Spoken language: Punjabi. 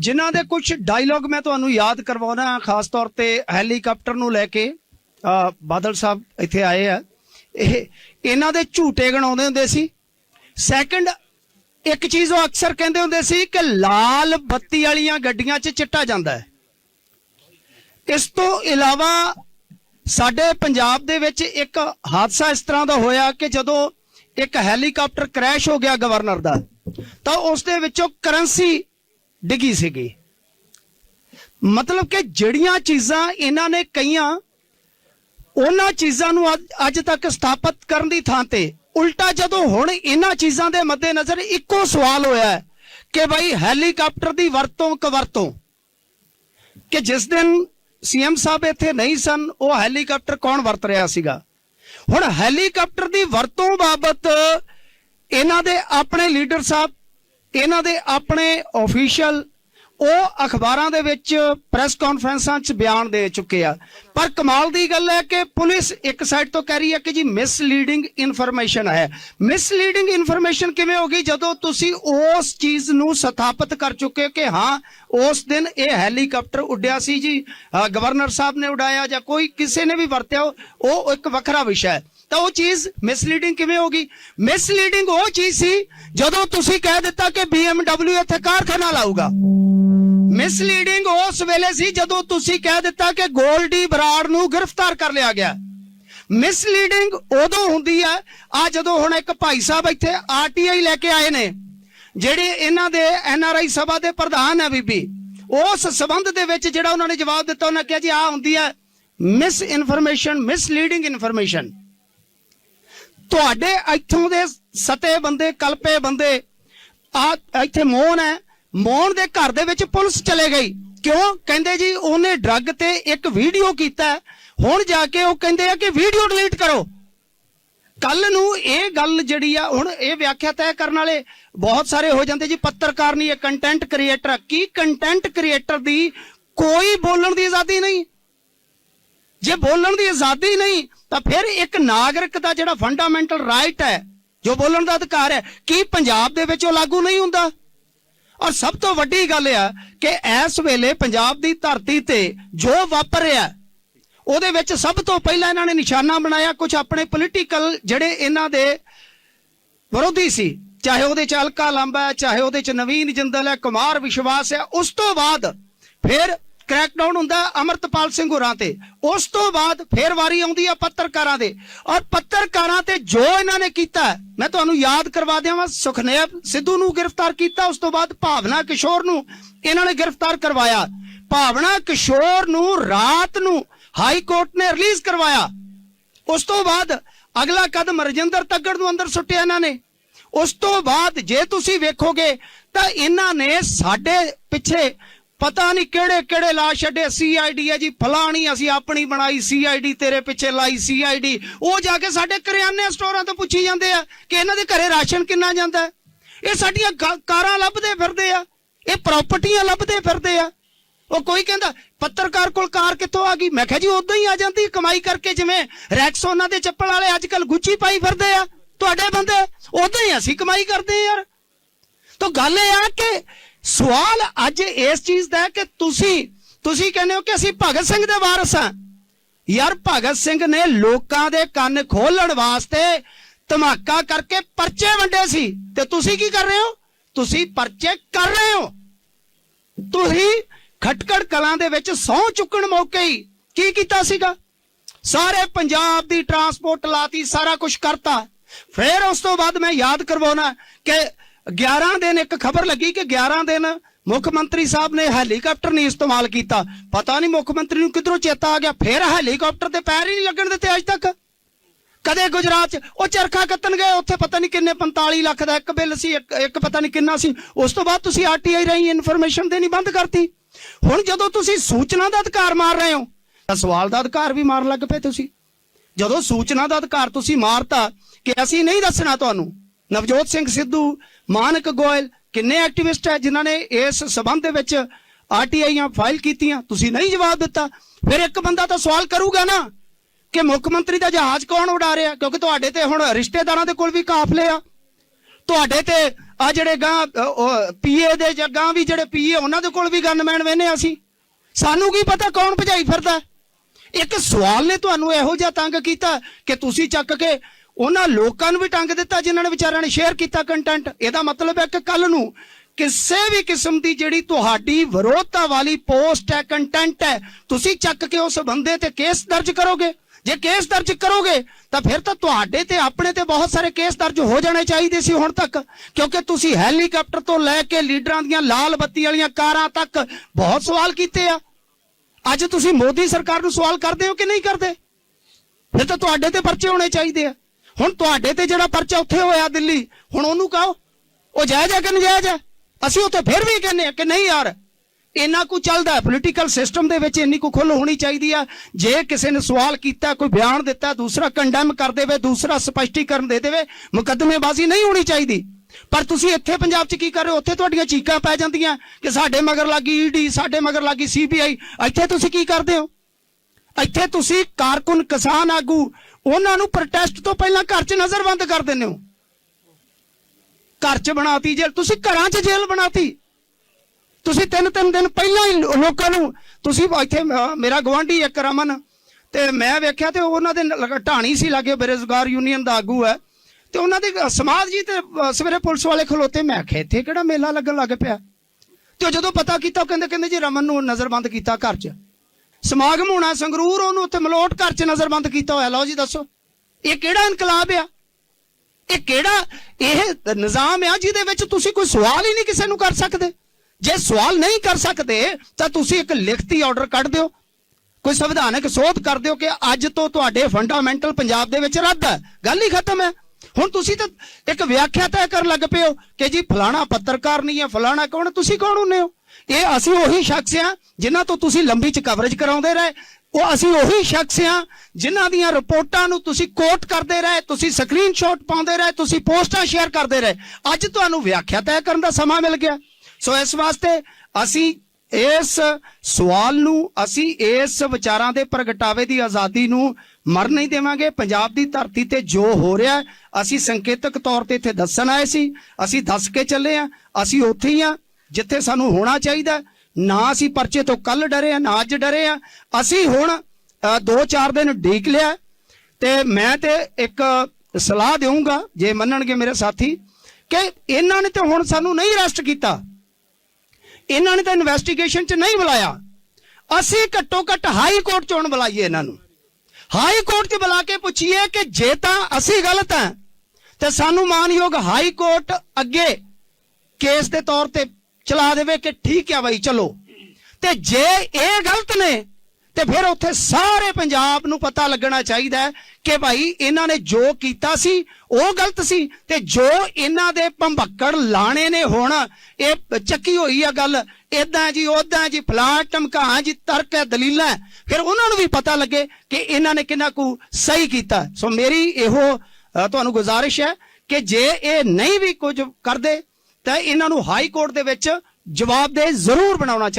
ਜਿਨ੍ਹਾਂ ਦੇ ਕੁਝ ਡਾਇਲੌਗ ਮੈਂ ਤੁਹਾਨੂੰ ਯਾਦ ਕਰਵਾਉਣਾ, ਖਾਸ ਤੌਰ ਤੇ ਹੈਲੀਕਾਪਟਰ ਨੂੰ ਲੈ ਕੇ ਬਾਦਲ ਸਾਹਿਬ ਇੱਥੇ ਆਏ ਆ। ਇਹ, ਇਹਨਾਂ ਦੇ ਝੂਟੇ ਗਣਾਉਂਦੇ ਹੁੰਦੇ ਸੀ। ਸੈਕੰਡ ਇੱਕ ਚੀਜ਼ ਉਹ ਅਕਸਰ ਕਹਿੰਦੇ ਹੁੰਦੇ ਸੀ ਕਿ ਲਾਲ ਬੱਤੀ ਵਾਲੀਆਂ ਗੱਡੀਆਂ 'ਚ ਚਿੱਟਾ ਜਾਂਦਾ ਹੈ। ਇਸ ਤੋਂ ਇਲਾਵਾ ਸਾਡੇ ਪੰਜਾਬ ਦੇ ਵਿੱਚ ਇੱਕ ਹਾਦਸਾ ਇਸ ਤਰ੍ਹਾਂ ਦਾ ਹੋਇਆ ਕਿ ਜਦੋਂ ਇੱਕ ਹੈਲੀਕਾਪਟਰ ਕ੍ਰੈਸ਼ ਹੋ ਗਿਆ ਗਵਰਨਰ ਦਾ, ਤਾਂ ਉਸ ਦੇ ਵਿੱਚੋਂ ਕਰੰਸੀ ਡਿੱਗੀ ਸੀਗੀ। ਮਤਲਬ ਕਿ ਜਿਹੜੀਆਂ ਚੀਜ਼ਾਂ ਇਹਨਾਂ ਨੇ ਕਈਆਂ ਉਹਨਾਂ ਚੀਜ਼ਾਂ ਨੂੰ ਅੱਜ- ਅੱਜ ਤੱਕ ਸਥਾਪਿਤ ਕਰਨ ਦੀ ਥਾਂ ਤੇ ਉਲਟਾ ਜਦੋਂ ਹੁਣ ਇਹਨਾਂ ਚੀਜ਼ਾਂ ਦੇ ਮੱਦੇਨਜ਼ਰ ਇੱਕੋ ਸਵਾਲ ਹੋਇਆ ਕਿ ਭਾਈ ਹੈਲੀਕਾਪਟਰ ਦੀ ਵਰਤੋਂ ਕਵਰਤੋਂ ਕਿ ਜਿਸ ਦਿਨ ਸੀਐਮ ਸਾਹਿਬ ਇੱਥੇ ਨਹੀਂ ਸਨ, ਉਹ ਹੈਲੀਕਾਪਟਰ ਕੌਣ ਵਰਤ ਰਿਹਾ ਸੀਗਾ? ਹੁਣ ਹੈਲੀਕਾਪਟਰ ਦੀ ਵਰਤੋਂ ਬਾਬਤ ਇਹਨਾਂ ਦੇ ਆਪਣੇ ਲੀਡਰ ਸਾਹਿਬ ਇਹਨਾਂ ਦੇ ਆਪਣੇ ਅਫੀਸ਼ੀਅਲ ਉਹ ਅਖਬਾਰਾਂ ਦੇ ਵਿੱਚ ਪ੍ਰੈਸ ਕਾਨਫਰੰਸਾਂ 'ਚ ਬਿਆਨ ਦੇ ਚੁੱਕੇ ਆ। ਪਰ ਕਮਾਲ ਦੀ ਗੱਲ ਹੈ ਕਿ ਪੁਲਿਸ ਇੱਕ ਸਾਈਡ ਤੋਂ ਕਹਿ ਰਹੀ ਹੈ ਕਿ ਜੀ ਮਿਸਲੀਡਿੰਗ ਇਨਫੋਰਮੇਸ਼ਨ ਹੈ। ਮਿਸਲੀਡਿੰਗ ਇਨਫੋਰਮੇਸ਼ਨ ਕਿਵੇਂ ਹੋ ਗਈ? ਜਦੋਂ ਤੁਸੀਂ ਉਸ ਚੀਜ਼ ਨੂੰ ਸਥਾਪਿਤ ਕਰ ਚੁੱਕੇ ਹੋ ਕਿ ਹਾਂ, ਉਸ ਦਿਨ ਇਹ ਹੈਲੀਕਾਪਟਰ ਉੱਡਿਆ ਸੀ ਜੀ। ਗਵਰਨਰ ਸਾਹਿਬ ਨੇ ਉਡਾਇਆ ਜਾਂ ਕੋਈ ਕਿਸੇ ਨੇ ਵੀ ਵਰਤਿਆ, ਉਹ ਇੱਕ ਵੱਖਰਾ ਵਿਸ਼ਾ ਹੈ। ਤਾਂ ਉਹ ਚੀਜ਼ ਮਿਸਲੀਡਿੰਗ ਕਿਵੇਂ ਹੋ ਗਈ? ਮਿਸਲੀਡਿੰਗ ਉਹ ਚੀਜ਼ ਸੀ ਜਦੋਂ ਤੁਸੀਂ ਕਹਿ ਦਿੱਤਾ ਕਿ BMW ਇੱਥੇ ਕਾਰਖਾਨਾ ਲਾਊਗਾ। ਮਿਸਲੀਡਿੰਗ ਉਸ ਵੇਲੇ ਸੀ ਜਦੋਂ ਤੁਸੀਂ ਕਹਿ ਦਿੱਤਾ ਕਿ ਗੋਲਡੀ ਬਰਾੜ ਨੂੰ ਗ੍ਰਿਫਤਾਰ ਕਰ ਲਿਆ ਗਿਆ। ਮਿਸਲੀਡਿੰਗ ਉਦੋਂ ਹੁੰਦੀ ਹੈ ਆ ਜਦੋਂ ਹੁਣ ਇੱਕ ਭਾਈ ਸਾਹਿਬ ਇੱਥੇ ਆਰਟੀਆਈ ਲੈ ਕੇ ਆਏ ਨੇ, ਜਿਹੜੇ ਇਹਨਾਂ ਦੇ ਐਨਆਰਆਈ ਸਭਾ ਦੇ ਪ੍ਰਧਾਨ ਹੈ ਬੀਬੀ। ਉਸ ਸਬੰਧ ਦੇ ਵਿੱਚ ਜਿਹੜਾ ਉਹਨਾਂ ਨੇ ਜਵਾਬ ਦਿੱਤਾ, ਉਹਨਾਂ ਕਿਹਾ ਜੀ ਆ ਹੁੰਦੀ ਹੈ ਮਿਸ ਇਨਫੋਰਮੇਸ਼ਨ ਮਿਸਲੀਡਿੰਗ ਇਨਫੋਰਮੇਸ਼ਨ ਤੁਹਾਡੇ ਇੱਥੋਂ ਦੇ ਸਤੇ ਬੰਦੇ, ਕਲਪੇ ਬੰਦੇ, ਆ ਇੱਥੇ ਮੋਹਨ ਹੈ, ਮੋਹਨ ਦੇ ਘਰ ਦੇ ਵਿੱਚ ਪੁਲਿਸ ਚਲੇ ਗਈ। ਕਿਉਂ? ਕਹਿੰਦੇ ਜੀ, ਉਹਨੇ ਡਰੱਗ ਤੇ ਇੱਕ ਵੀਡੀਓ ਕੀਤਾ। ਹੁਣ ਜਾ ਕੇ ਉਹ ਕਹਿੰਦੇ ਆ ਕਿ ਵੀਡੀਓ ਡਿਲੀਟ ਕਰੋ। ਕੱਲ ਨੂੰ ਇਹ ਗੱਲ ਜਿਹੜੀ ਆ, ਹੁਣ ਇਹ ਵਿਆਖਿਆ ਤੈਅ ਕਰਨ ਵਾਲੇ ਬਹੁਤ ਸਾਰੇ ਹੋ ਜਾਂਦੇ ਜੀ, ਪੱਤਰਕਾਰ ਨਹੀਂ, ਇਹ ਕੰਟੈਂਟ ਕ੍ਰੀਏਟਰ ਕੀ ਕੰਟੈਂਟ ਕ੍ਰੀਏਟਰ ਦੀ ਕੋਈ ਬੋਲਣ ਦੀ ਆਜ਼ਾਦੀ ਨਹੀਂ? ਜੇ ਬੋਲਣ ਦੀ ਆਜ਼ਾਦੀ ਨਹੀਂ ਤਾਂ ਫਿਰ ਇੱਕ ਨਾਗਰਿਕ ਦਾ ਜਿਹੜਾ ਫੰਡਾਮੈਂਟਲ ਰਾਈਟ ਹੈ, ਜੋ ਬੋਲਣ ਦਾ ਅਧਿਕਾਰ ਹੈ, ਕੀ ਪੰਜਾਬ ਦੇ ਵਿੱਚ ਉਹ ਲਾਗੂ ਨਹੀਂ ਹੁੰਦਾ? ਔਰ ਸਭ ਤੋਂ ਵੱਡੀ ਗੱਲ ਆ ਕਿ ਇਸ ਵੇਲੇ ਪੰਜਾਬ ਦੀ ਧਰਤੀ ਤੇ ਜੋ ਵਾਪਰ ਰਿਹਾ, ਉਹਦੇ ਵਿੱਚ ਸਭ ਤੋਂ ਪਹਿਲਾਂ ਇਹਨਾਂ ਨੇ ਨਿਸ਼ਾਨਾ ਬਣਾਇਆ ਕੁਝ ਆਪਣੇ ਪੋਲੀਟੀਕਲ ਜਿਹੜੇ ਇਹਨਾਂ ਦੇ ਵਿਰੋਧੀ ਸੀ, ਚਾਹੇ ਉਹਦੇ ਚ ਅਲਕਾ ਲੰਬਾ ਹੈ, ਚਾਹੇ ਉਹਦੇ ਚ ਨਵੀਨ ਜਿੰਦਲ ਹੈ, ਕੁਮਾਰ ਵਿਸ਼ਵਾਸ ਹੈ, ਉਸ ਤੋਂ ਬਾਅਦ ਫਿਰ ਕ੍ਰੈਕਡਾਊਨ ਹੁੰਦਾ ਅਮਰਤਪਾਲ ਸਿੰਘ ਹੋਰਾਂ ਤੇ। ਉਸ ਤੋਂ ਬਾਅਦ ਫਿਰ ਵਾਰੀ ਆਉਂਦੀ ਹੈ ਪੱਤਰਕਾਰਾਂ ਦੇ। ਔਰ ਪੱਤਰਕਾਰਾਂ ਤੇ ਜੋ ਇਹਨਾਂ ਨੇ ਕੀਤਾ, ਮੈਂ ਤੁਹਾਨੂੰ ਯਾਦ ਕਰਵਾ ਦਿਆਂ ਸੁਖਨੇਬ ਸਿੱਧੂ ਨੂੰ ਗ੍ਰਿਫਤਾਰ ਕੀਤਾ, ਉਸ ਤੋਂ ਬਾਅਦ ਭਾਵਨਾ ਕਿਸ਼ੋਰ ਨੂੰ ਇਹਨਾਂ ਨੇ ਗ੍ਰਿਫਤਾਰ ਕਰਵਾਇਆ। ਭਾਵਨਾ ਕਿਸ਼ੋਰ ਨੂੰ ਰਾਤ ਨੂੰ ਹਾਈ ਕੋਰਟ ਨੇ ਰਿਲੀਜ਼ ਕਰਵਾਇਆ। ਉਸ ਤੋਂ ਬਾਅਦ ਅਗਲਾ ਕਦਮ ਰਜਿੰਦਰ ਤੱਗੜ ਨੂੰ ਅੰਦਰ ਸੁੱਟਿਆ ਇਹਨਾਂ ਨੇ। ਉਸ ਤੋਂ ਬਾਅਦ ਜੇ ਤੁਸੀਂ ਵੇਖੋਗੇ ਤਾਂ ਇਹਨਾਂ ਨੇ ਸਾਡੇ ਪਿੱਛੇ ਪਤਾ ਨਹੀਂ ਕਿਹੜੇ ਕਿਹੜੇ ਲਾ ਛੱਡੇ ਸੀਆਈਡੀ ਹੈ ਜੀ, ਫਲਾਣੀ ਅਸੀਂ ਆਪਣੀ ਬਣਾਈ ਸੀਆਈਡੀ ਤੇਰੇ ਪਿੱਛੇ ਲਾਈ ਸੀਆਈਡੀ ਉਹ ਜਾ ਕੇ ਸਾਡੇ ਕਰਿਆਨੇ ਸਟੋਰਾਂ ਤੋਂ ਪੁੱਛੀ ਜਾਂਦੇ ਆ ਕਿ ਇਹਨਾਂ ਦੇ ਘਰੇ ਰਾਸ਼ਨ ਕਿੰਨਾ ਜਾਂਦਾ ਇਹ ਸਾਡੀਆਂ ਕਾਰਾਂ ਲੱਭਦੇ ਫਿਰਦੇ ਆ, ਇਹ ਪ੍ਰਾਪਰਟੀਆਂ ਲੱਭਦੇ ਫਿਰਦੇ ਆ। ਉਹ ਕੋਈ ਕਹਿੰਦਾ, ਪੱਤਰਕਾਰ ਕੋਲ ਕਾਰ ਕਿੱਥੋਂ ਆ ਗਈ? ਮੈਂ ਕਿਹਾ, ਜੀ, ਉਦਾਂ ਹੀ ਆ ਜਾਂਦੀ ਕਮਾਈ ਕਰਕੇ ਜਿਵੇਂ ਰੈਕਸੋਨਾ ਦੇ ਚੱਪਲ ਵਾਲੇ ਅੱਜ ਕੱਲ ਗੁੱਚੀ ਪਾਈ ਫਿਰਦੇ ਆ। ਤੁਹਾਡੇ ਬੰਦੇ, ਉਦਾਂ ਹੀ ਅਸੀਂ ਕਮਾਈ ਕਰਦੇ ਯਾਰ। ਤਾਂ ਗੱਲ ਇਹ ਆ ਕਿ ਸਵਾਲ ਅੱਜ ਇਸ ਚੀਜ਼ ਦਾ ਹੈ ਕਿ ਤੁਸੀਂ ਤੁਸੀਂ ਕਹਿੰਦੇ ਹੋ ਕਿ ਅਸੀਂ ਭਗਤ ਸਿੰਘ ਦੇ ਵਾਰਸ ਹਾਂ। ਯਾਰ ਭਗਤ ਸਿੰਘ ਨੇ ਲੋਕਾਂ ਦੇ ਕੰਨ ਖੋਲਣ ਵਾਸਤੇ ਧਮਾਕਾ ਕਰਕੇ ਪਰਚੇ ਵੰਡੇ ਸੀ। ਤੇ ਤੁਸੀਂ ਕੀ ਕਰ ਰਹੇ ਹੋ? ਤੁਸੀਂ ਪਰਚੇ ਕਰ ਰਹੇ ਹੋ। ਤੁਸੀਂ ਖਟਕੜ ਕਲਾਂ ਦੇ ਵਿੱਚ ਸੌ ਚੁੱਕਣ ਮੌਕੇ ਹੀ ਕੀ ਕੀਤਾ ਸੀਗਾ? ਸਾਰੇ ਪੰਜਾਬ ਦੀ ਟਰਾਂਸਪੋਰਟ ਲਾਤੀ, ਸਾਰਾ ਕੁਝ ਕਰਤਾ। ਫਿਰ ਉਸ ਤੋਂ ਬਾਅਦ ਮੈਂ ਯਾਦ ਕਰਵਾਉਣਾ ਕਿ 11 ਦਿਨ ਇੱਕ ਖਬਰ ਲੱਗੀ ਕਿ 11 ਦਿਨ ਮੁੱਖ ਮੰਤਰੀ ਸਾਹਿਬ ਨੇ ਹੈਲੀਕਾਪਟਰ ਨਹੀਂ ਇਸਤੇਮਾਲ ਕੀਤਾ। ਪਤਾ ਨਹੀਂ ਮੁੱਖ ਮੰਤਰੀ ਨੂੰ ਕਿਧਰੋਂ ਚੇਤਾ ਆ ਗਿਆ। ਫਿਰ ਹੈਲੀਕਾਪਟਰ ਤੇ ਪੈਰ ਹੀ ਨਹੀਂ ਲੱਗਣ ਦਿੱਤੇ ਅੱਜ ਤੱਕ। ਕਦੇ ਗੁਜਰਾਤ ਚ ਉਹ ਚਰਖਾ ਕੱਤਣ ਗਏ, ਉੱਥੇ ਪਤਾ ਨਹੀਂ ਕਿੰਨੇ 45 ਲੱਖ ਦਾ ਇੱਕ ਬਿੱਲ ਸੀ, ਇੱਕ ਪਤਾ ਨਹੀਂ ਕਿੰਨਾ ਸੀ। ਉਸ ਤੋਂ ਬਾਅਦ ਤੁਸੀਂ ਆਰਟੀਆਈ ਰਾਹੀਂ ਇਨਫੋਰਮੇਸ਼ਨ ਦੇਣੀ ਬੰਦ ਕਰਤੀ। ਹੁਣ ਜਦੋਂ ਤੁਸੀਂ ਸੂਚਨਾ ਦਾ ਅਧਿਕਾਰ ਮਾਰ ਰਹੇ ਹੋ, ਤਾਂ ਸਵਾਲ ਦਾ ਅਧਿਕਾਰ ਵੀ ਮਾਰਨ ਲੱਗ ਪਏ ਤੁਸੀਂ। ਜਦੋਂ ਸੂਚਨਾ ਦਾ ਅਧਿਕਾਰ ਤੁਸੀਂ ਮਾਰਤਾ, ਕਿ ਅਸੀਂ ਨਹੀਂ ਦੱਸਣਾ ਤੁਹਾਨੂੰ, ਨਵਜੋਤ ਸਿੰਘ ਸਿੱਧੂ ਮਾਨਕ ਗੋਇਲ ਕਿੰਨੇ ਐਕਟਿਵਿਸਟ ਹੈ ਜਿਨ੍ਹਾਂ ਨੇ ਇਸ ਸਬੰਧ ਦੇ ਵਿੱਚ ਆਰਟੀਆਈਆਂ ਫਾਈਲ ਕੀਤੀਆਂ? ਤੁਸੀਂ ਨਹੀਂ ਜਵਾਬ ਦਿੱਤਾ। ਫਿਰ ਇੱਕ ਬੰਦਾ ਤਾਂ ਸਵਾਲ ਕਰੂਗਾ ਨਾ ਕਿ ਮੁੱਖ ਮੰਤਰੀ ਦਾ ਜਹਾਜ਼ ਕੌਣ ਉਡਾ ਰਿਹਾ? ਕਿਉਂਕਿ ਤੁਹਾਡੇ ਤੇ ਹੁਣ ਰਿਸ਼ਤੇਦਾਰਾਂ ਦੇ ਕੋਲ ਵੀ ਕਾਫਲੇ ਆ। ਤੁਹਾਡੇ ਤੇ ਆ ਜਿਹੜੇ ਗਾਂ ਪੀਏ ਦੇ ਜਾਂ ਵੀ ਜਿਹੜੇ ਪੀਏ ਉਹਨਾਂ ਦੇ ਕੋਲ ਵੀ ਗਨਮੈਨ ਵੇਨੇ ਅਸੀਂ। ਸਾਨੂੰ ਕੀ ਪਤਾ ਕੌਣ ਭਜਾਈ ਫਿਰਦਾ? ਇੱਕ ਸਵਾਲ ਨੇ ਤੁਹਾਨੂੰ ਇਹੋ ਜਿਹਾ ਤੰਗ ਕੀਤਾ ਕਿ ਤੁਸੀਂ ਚੱਕ ਕੇ ਉਹਨਾਂ ਲੋਕਾਂ ਨੂੰ ਵੀ ਟੰਗ ਦਿੱਤਾ ਜਿਨ੍ਹਾਂ ਨੇ ਵਿਚਾਰਿਆਂ ਨੇ ਸ਼ੇਅਰ ਕੀਤਾ ਕੰਟੈਂਟ ਇਹਦਾ ਮਤਲਬ ਹੈ ਕਿ ਕੱਲ ਨੂੰ ਕਿਸੇ ਵੀ ਕਿਸਮ ਦੀ ਜਿਹੜੀ ਤੁਹਾਡੀ ਵਿਰੋਧਤਾ ਵਾਲੀ ਪੋਸਟ ਹੈ ਕੰਟੈਂਟ ਹੈ, ਤੁਸੀਂ ਚੱਕ ਕੇ ਉਸ ਬੰਦੇ ਤੇ ਕੇਸ ਦਰਜ ਕਰੋਗੇ। ਜੇ ਕੇਸ ਦਰਜ ਕਰੋਗੇ, ਤਾਂ ਫਿਰ ਤਾਂ ਤੁਹਾਡੇ ਤੇ ਆਪਣੇ ਤੇ ਬਹੁਤ ਸਾਰੇ ਕੇਸ ਦਰਜ ਹੋ ਜਾਣੇ ਚਾਹੀਦੇ ਸੀ ਹੁਣ ਤੱਕ। ਕਿਉਂਕਿ ਤੁਸੀਂ ਹੈਲੀਕਾਪਟਰ ਤੋਂ ਲੈ ਕੇ ਲੀਡਰਾਂ ਦੀਆਂ ਲਾਲ ਬੱਤੀ ਵਾਲੀਆਂ ਕਾਰਾਂ ਤੱਕ ਬਹੁਤ ਸਵਾਲ ਕੀਤੇ ਆ। ਅੱਜ ਤੁਸੀਂ ਮੋਦੀ ਸਰਕਾਰ ਨੂੰ ਸਵਾਲ ਕਰਦੇ ਹੋ ਕਿ ਨਹੀਂ ਕਰਦੇ? ਫਿਰ ਤਾਂ ਤੁਹਾਡੇ ਤੇ ਪਰਚੇ ਹੋਣੇ ਚਾਹੀਦੇ ਆ। ਹੁਣ ਤੁਹਾਡੇ ਤੇ ਜਿਹੜਾ ਪਰਚਾ ਉੱਥੇ ਹੋਇਆ ਦਿੱਲੀ, ਹੁਣ ਉਹਨੂੰ ਕਹੋ, ਉਹ ਜਾਇਜ਼ ਹੈ ਕਿ ਨਜਾਇਜ਼ ਹੈ? ਅਸੀਂ ਉੱਥੇ ਫਿਰ ਵੀ ਕਹਿੰਦੇ ਆ ਕਿ ਨਹੀਂ ਯਾਰ, ਇੰਨਾ ਕੁ ਚੱਲਦਾ ਹੈ ਪੋਲੀਟੀਕਲ ਸਿਸਟਮ ਦੇ ਵਿੱਚ ਇੰਨੀ ਕੁ ਖੁੱਲ ਹੋਣੀ ਚਾਹੀਦੀ ਆ। ਜੇ ਕਿਸੇ ਨੇ ਸਵਾਲ ਕੀਤਾ, ਕੋਈ ਬਿਆਨ ਦਿੱਤਾ, ਦੂਸਰਾ ਕੰਡੈਮ ਕਰ ਦੇਵੇ, ਦੂਸਰਾ ਸਪਸ਼ਟੀਕਰਨ ਦੇ ਦੇਵੇ, ਮੁਕੱਦਮੇਬਾਜ਼ੀ ਨਹੀਂ ਹੋਣੀ ਚਾਹੀਦੀ। ਪਰ ਤੁਸੀਂ ਇੱਥੇ ਪੰਜਾਬ 'ਚ ਕੀ ਕਰ ਰਹੇ ਹੋ? ਉੱਥੇ ਤੁਹਾਡੀਆਂ ਚੀਕਾਂ ਪੈ ਜਾਂਦੀਆਂ ਕਿ ਸਾਡੇ ਮਗਰ ਲੱਗੀ ਈਡੀ ਸਾਡੇ ਮਗਰ ਲੱਗੀ ਸੀਬੀਆਈ ਇੱਥੇ ਤੁਸੀਂ ਕੀ ਕਰਦੇ ਹੋ? ਇੱਥੇ ਤੁਸੀਂ ਕਾਰਕੁਨ ਕਿਸਾਨ ਆਗੂ ਉਹਨਾਂ ਨੂੰ ਪ੍ਰੋਟੈਸਟ ਤੋਂ ਪਹਿਲਾਂ ਘਰ 'ਚ ਨਜ਼ਰਬੰਦ ਕਰ ਦਿੰਦੇ ਹੋ। ਘਰ 'ਚ ਬਣਾਤੀ ਜੇਲ੍ਹ, ਤੁਸੀਂ ਘਰਾਂ 'ਚ ਜੇਲ੍ਹ ਬਣਾਤੀ। ਤੁਸੀਂ ਤਿੰਨ ਤਿੰਨ ਦਿਨ ਪਹਿਲਾਂ ਹੀ ਲੋਕਾਂ ਨੂੰ, ਤੁਸੀਂ ਇੱਥੇ ਮੇਰਾ ਗਵਾਂਢੀ ਇੱਕ ਰਮਨ ਤੇ ਮੈਂ ਵੇਖਿਆ ਤੇ ਉਹਨਾਂ ਦੇ ਢਾਣੀ ਸੀ ਲਾਗੇ ਬੇਰੁਜ਼ਗਾਰ ਯੂਨੀਅਨ ਦਾ ਆਗੂ ਹੈ ਤੇ ਉਹਨਾਂ ਦੇ ਸਮਾਜ ਜੀ ਤੇ ਸਵੇਰੇ ਪੁਲਿਸ ਵਾਲੇ ਖਲੋਤੇ, ਮੈਂ ਆਖਿਆ ਇੱਥੇ ਕਿਹੜਾ ਮੇਲਾ ਲੱਗਣ ਲੱਗ ਪਿਆ? ਤੇ ਉਹ ਜਦੋਂ ਪਤਾ ਕੀਤਾ, ਉਹ ਕਹਿੰਦੇ ਕਹਿੰਦੇ ਜੀ ਰਮਨ ਨੂੰ ਨਜ਼ਰਬੰਦ ਕੀਤਾ ਘਰ 'ਚ। ਸਮਾਗਮ ਹੋਣਾ, ਸੰਗਰੂਰ ਉਹਨੂੰ ਉੱਥੇ ਮਲੋਟ ਘਰ 'ਚ ਨਜ਼ਰਬੰਦ ਕੀਤਾ ਹੋਇਆ। ਲਓ ਜੀ ਦੱਸੋ, ਇਹ ਕਿਹੜਾ ਇਨਕਲਾਬ ਆ? ਇਹ ਕਿਹੜਾ ਇਹ ਨਿਜ਼ਾਮ ਆ ਜਿਹਦੇ ਵਿੱਚ ਤੁਸੀਂ ਕੋਈ ਸਵਾਲ ਹੀ ਨਹੀਂ ਕਿਸੇ ਨੂੰ ਕਰ ਸਕਦੇ? ਜੇ ਸਵਾਲ ਨਹੀਂ ਕਰ ਸਕਦੇ, ਤਾਂ ਤੁਸੀਂ ਇੱਕ ਲਿਖਤੀ ਆਰਡਰ ਕੱਢ ਦਿਓ। ਕੋਈ ਸੰਵਿਧਾਨਕ ਸੋਧ ਕਰ ਦਿਓ ਕਿ ਅੱਜ ਤੋਂ ਤੁਹਾਡੇ ਫੰਡਾਮੈਂਟਲ ਪੰਜਾਬ ਦੇ ਵਿੱਚ ਰੱਦ ਹੈ। ਗੱਲ ਹੀ ਖਤਮ ਹੈ। ਹੁਣ ਤੁਸੀਂ ਤਾਂ ਇੱਕ ਵਿਆਖਿਆ ਤੈਅ ਕਰਨ ਲੱਗ ਪਏ ਹੋ ਕਿ ਜੀ ਫਲਾਣਾ ਪੱਤਰਕਾਰ ਨਹੀਂ ਹੈ, ਫਲਾਣਾ ਕੌਣ ਤੁਸੀਂ ਕੌਣ ਹੁੰਨੇ ਹੋ? ਇਹ ਅਸੀਂ ਉਹੀ ਸ਼ਖਸ ਆ ਜਿਨ੍ਹਾਂ ਤੋਂ ਤੁਸੀਂ ਲੰਬੀ ਚ ਕਵਰੇਜ ਕਰਾਉਂਦੇ ਰਹੇ। ਉਹ ਅਸੀਂ ਉਹੀ ਸ਼ਖਸ ਆ ਜਿਨ੍ਹਾਂ ਦੀਆਂ ਰਿਪੋਰਟਾਂ ਨੂੰ ਤੁਸੀਂ ਕੋਟ ਕਰਦੇ ਰਹੇ, ਤੁਸੀਂ ਸਕਰੀਨਸ਼ਾਟ ਪਾਉਂਦੇ ਰਹੇ, ਤੁਸੀਂ ਪੋਸਟਾਂ ਸ਼ੇਅਰ ਕਰਦੇ ਰਹੇ। ਅੱਜ ਤੁਹਾਨੂੰ ਵਿਆਖਿਆ ਤੈਅ ਕਰਨ ਦਾ ਸਮਾਂ ਮਿਲ ਗਿਆ। ਸੋ ਇਸ ਵਾਸਤੇ ਅਸੀਂ ਇਸ ਸਵਾਲ ਨੂੰ, ਅਸੀਂ ਇਸ ਵਿਚਾਰਾਂ ਦੇ ਪ੍ਰਗਟਾਵੇ ਦੀ ਆਜ਼ਾਦੀ ਨੂੰ ਮਰ ਨਹੀਂ ਦੇਵਾਂਗੇ। ਪੰਜਾਬ ਦੀ ਧਰਤੀ ਤੇ ਜੋ ਹੋ ਰਿਹਾ, ਅਸੀਂ ਸੰਕੇਤਕ ਤੌਰ ਤੇ ਇੱਥੇ ਦੱਸਣ ਆਏ ਸੀ। ਅਸੀਂ ਦੱਸ ਕੇ ਚੱਲੇ ਆ ਅਸੀਂ ਉੱਥੇ ਹੀ ਆ ਜਿੱਥੇ ਸਾਨੂੰ ਹੋਣਾ ਚਾਹੀਦਾ ਨਾ ਅਸੀਂ ਪਰਚੇ ਤੋਂ ਕੱਲ ਡਰੇ ਆ, ਨਾ ਅੱਜ ਡਰੇ ਆ। ਅਸੀਂ ਹੁਣ 2-4 ਦਿਨ ਢੀਕ ਲਿਆ ਤੇ ਮੈਂ ਤੇ ਇੱਕ ਸਲਾਹ ਦੇਵਾਂਗਾ ਜੇ ਮੰਨਣਗੇ ਮੇਰੇ ਸਾਥੀ, ਕਿ ਇਹਨਾਂ ਨੇ ਤਾਂ ਹੁਣ ਸਾਨੂੰ ਨਹੀਂ ਅਰੈਸਟ ਕੀਤਾ। ਇਹਨਾਂ ਨੇ ਤਾਂ ਇਨਵੈਸਟੀਗੇਸ਼ਨ 'ਚ ਨਹੀਂ ਬੁਲਾਇਆ। ਅਸੀਂ ਘੱਟੋ ਘੱਟ ਹਾਈ ਕੋਰਟ 'ਚ ਹੁਣ ਬੁਲਾਈਏ ਇਹਨਾਂ ਨੂੰ। ਹਾਈ ਕੋਰਟ 'ਚ ਬੁਲਾ ਕੇ ਪੁੱਛੀਏ ਕਿ ਜੇ ਤਾਂ ਅਸੀਂ ਗਲਤ ਹਾਂ, ਤੇ ਸਾਨੂੰ ਮਾਨਯੋਗ ਹਾਈ ਕੋਰਟ ਅੱਗੇ ਕੇਸ ਦੇ ਤੌਰ ਤੇ ਚਲਾ ਦੇਵੇ ਕਿ ਠੀਕ ਹੈ ਬਾਈ, ਚਲੋ। ਤੇ ਜੇ ਇਹ ਗਲਤ ਨੇ, ਤੇ ਫਿਰ ਉੱਥੇ ਸਾਰੇ ਪੰਜਾਬ ਨੂੰ ਪਤਾ ਲੱਗਣਾ ਚਾਹੀਦਾ ਕਿ ਭਾਈ ਇਹਨਾਂ ਨੇ ਜੋ ਕੀਤਾ ਸੀ, ਉਹ ਗਲਤ ਸੀ। ਤੇ ਜੋ ਇਹਨਾਂ ਦੇ ਭੰਬੱਕੜ ਲਾਣੇ ਨੇ ਹੁਣ, ਇਹ ਚੱਕੀ ਹੋਈ ਆ ਗੱਲ ਇਦਾਂ ਜੀ ਉਦਾਂ ਜੀ, ਫਲਾਟ ਟਮਕਾ ਜੀ, ਤਰਕ ਹੈ, ਦਲੀਲਾਂ ਫਿਰ ਉਹਨਾਂ ਨੂੰ ਵੀ ਪਤਾ ਲੱਗੇ ਕਿ ਇਹਨਾਂ ਨੇ ਕਿੰਨਾ ਕੁ ਸਹੀ ਕੀਤਾ। ਸੋ ਮੇਰੀ ਇਹੋ ਤੁਹਾਨੂੰ ਗੁਜ਼ਾਰਿਸ਼ ਹੈ ਕਿ ਜੇ ਇਹ ਨਹੀਂ ਵੀ ਕੁਝ ਕਰਦੇ ਤਾਂ ਇਹਨਾਂ ਨੂੰ ਹਾਈ ਕੋਰਟ ਦੇ ਵਿੱਚ ਜਵਾਬਦੇਹ ਜ਼ਰੂਰ ਬਣਾਉਣਾ ਚਾਹੀਦਾ।